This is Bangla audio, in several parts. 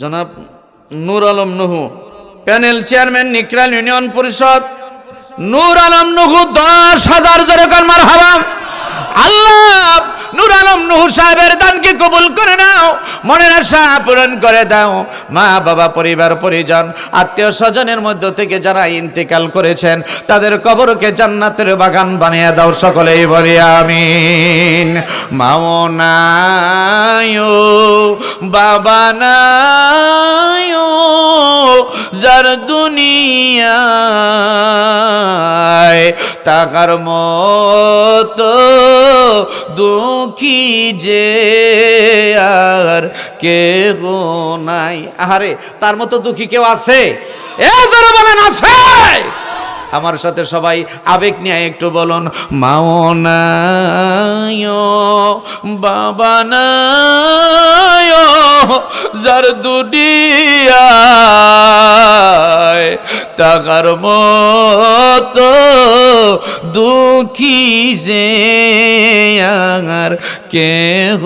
জনাব নূর আলম নহু প্যানেল চেয়ারম্যান নিকরাল ইউনিয়ন পরিষদ। নূর আলম নহু দশ হাজার জোরে কলমার হাবা আল্লাহ নূর আলম নুহু সাহেবের দানকে কবুল করে নাও মনের আশা পূরণ করে দাও। মা, বাবা, পরিবার, পরিজন, আত্মীয় স্বজনের মধ্য থেকে যারা ইন্তেকাল করেছেন, তাদের কবরকে জান্নাতের বাগান বানিয়ে দাও, সকলেই বলি আমিন। মাও বাবা নাইও যার দুনিয়ায় তাকার মতো দুঃখী যে আর কেহ নাই। আরে তার মতো দুঃখী কেউ আছে? এ জোরে বলেন, আছে! আমার সাথে সবাই আবেগ নিয়ে একটু বলুন, মাও নাই বাবা নাই যার দুনিয়ায় টাকার মতো দুঃখী যে আর কেহ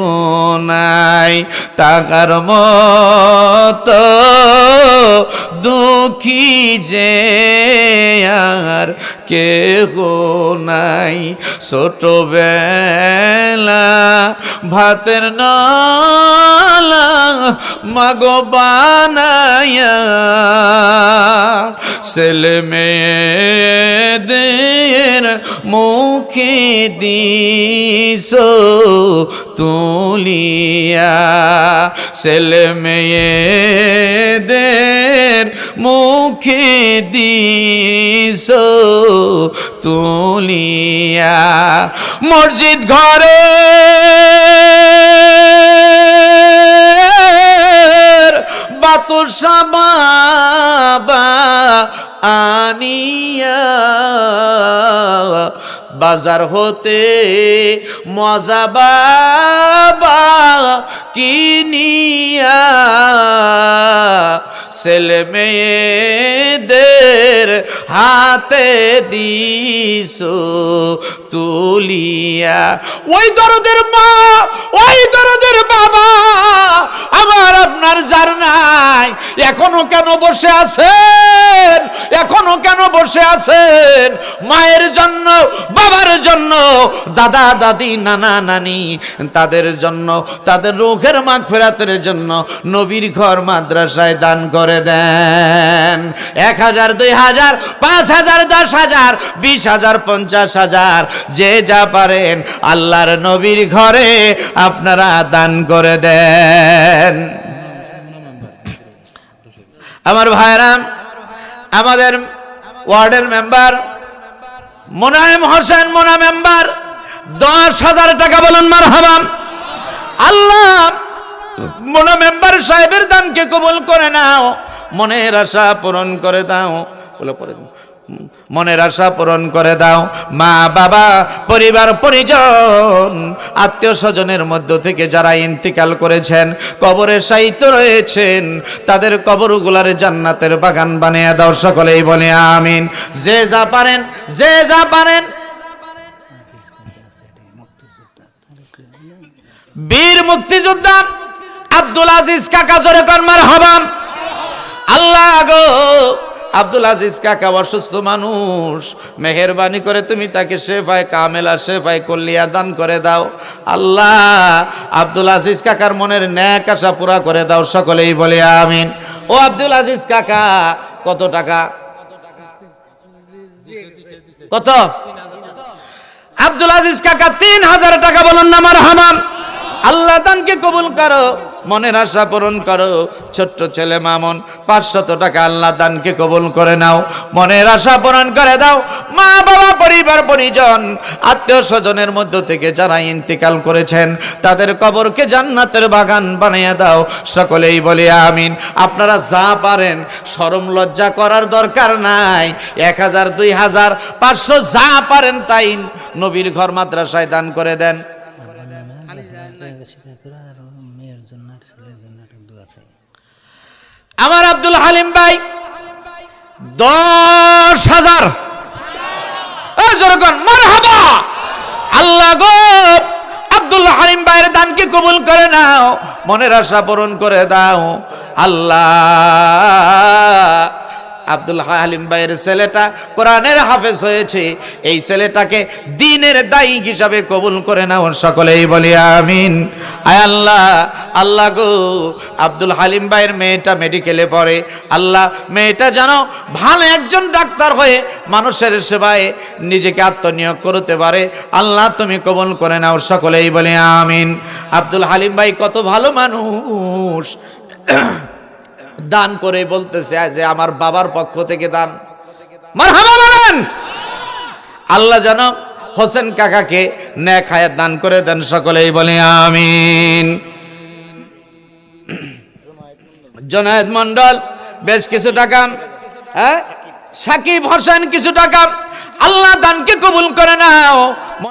নাই টাকার মতো দুঃখী যে আর কেহ নাই। ছোটবেলা ভাতের নালা মাগো বানায়া, ছেলে মেয়েদের মুখে দিস তুলিয়া। ছেলে মেয়েদের মুখে দিস তুলিয়া। মসজিদ ঘরে বাতুসা বাবা আনিয়া বাজার হতে মজা বাবা কিনিয়া। ছেলে মেয়েদের হাতে দিস তুলিয়া। ওই দরদের মা, ওই দরদের বাবা, আমার আপনার যার নাই, এখনও কেন বসে কেন বসে আছেন, মায়ের জন্য, বাবার জন্য, দাদা, দাদি, নানা, নানি, তাদের জন্য, তাদের রোগের মাগ ফেরাতের জন্য নবীর ঘর মাদ্রাসায় দান করে দেন। এক হাজার, দুই হাজার, পাঁচ হাজার, দশ হাজার, বিশ হাজার, পঞ্চাশ হাজার, যে যা পারেন আল্লাহর নবীর ঘরে আপনারা দান করে দেন। আমার ভাইরাম আমাদের ওয়ার্ডের মেম্বার, মোনায়েম হোসেন মোনা মেম্বার, দশ হাজার টাকা বলুন মার হাবাম আল্লাহ, মোনা মেম্বার সাহেবের দানকে কবুল করে নাও, মনের আশা পূরণ করে দাও বলে করে। মনের আশা পূরণ করে দাও। মা, বাবা, পরিবার, পরিজন, আত্মীয় স্বজনের মধ্য থেকে যারা ইন্তিকাল করেছেন কবরে সাহিত্য রয়েছেন, তাদের কবরগুলার জান্নাতের বাগান বানিয়ে দাও, সকলেই বলে আমিন। যে যা পারেন, যে যা পারেন। বীর মুক্তিযোদ্ধা আব্দুল আজিজ কাকা জোরে কর্মার হবাম। আব্দুল আজিজ কাকা অসুস্থ মানুষ, মেহরবানি করে তুমি তাকে শেফায় কামেলা শেফায় কল্লিয়া দান করে দাও। আল্লাহ, আব্দুল আজিজ কাকার মনের ন্যাক আশা পুরা করে দাও, সকলেই বলে আমিন। ও আব্দুল আজিজ কাকা, কত টাকা? কত? আব্দুল আজিজ কাকা, তিন হাজার টাকা বলুন না আমার হামাম আল্লাহ দানকে কবুল করো। মনের আশা পূরণ করো ছোট্ট ছেলে মামন পাঁচশত টাকা আল্লাহ দানকে কবুল করে নাও মনের আশা পূরণ করে দাও মা বাবা পরিবার পরিজন আত্মীয় স্বজনের মধ্য থেকে যারা ইন্তিকাল করেছেন তাদের কবরকে জান্নাতের বাগান বানিয়ে দাও সকলেই বলে আমিন আপনারা যা পারেন সরম লজ্জা করার দরকার নাই এক হাজার দুই হাজার পাঁচশো যা পারেন তাই নবীর ঘর মাদ্রাসায় দান করে দেন স্বীকার করে আর মেয়ের জন্য আর ছেলের জন্য একটা দোয়া চাই আমার আব্দুল হালিম ভাই, দশ হাজার। আল্লাহ গো, আব্দুল হালিম ভাইয়ের দানকে কবুল করে নাও? মনের আশা পূরণ করে দাও। আল্লাহ আব্দুল হালিম ভাইয়ের ছেলেটা কোরআনের হাফেজ হয়েছে। এই ছেলেটাকে দিনের দায়ী হিসাবে কবুল করে নাও, সকলেই বলি আমিন। আয় আল্লাহ আল্লাহ গো, আব্দুল হালিম ভাইয়ের মেয়েটা মেডিকেলে পড়ে। আল্লাহ, মেয়েটা যেন ভালো একজন ডাক্তার হয়ে মানুষের সেবায় নিজেকে আত্মনিয়োগ করতে পারে। আল্লাহ তুমি কবুল করে নাও, সকলেই বলে আমিন। আব্দুল হালিম ভাই কত ভালো মানুষ। দান করে বলতেছে যে আমার বাবার পক্ষ থেকে দান। বলেন। আল্লাহ যেন হোসেন কাকাকে ন্যাক হায়াত দান করে দেন, সকলেই বলে আমিন। জনায়েদ মন্ডল বেশ কিছু টাকা। হ্যাঁ? সাকিব হোসেন কিছু টাকা। আল্লাহ দানকে কবুল করে নাও।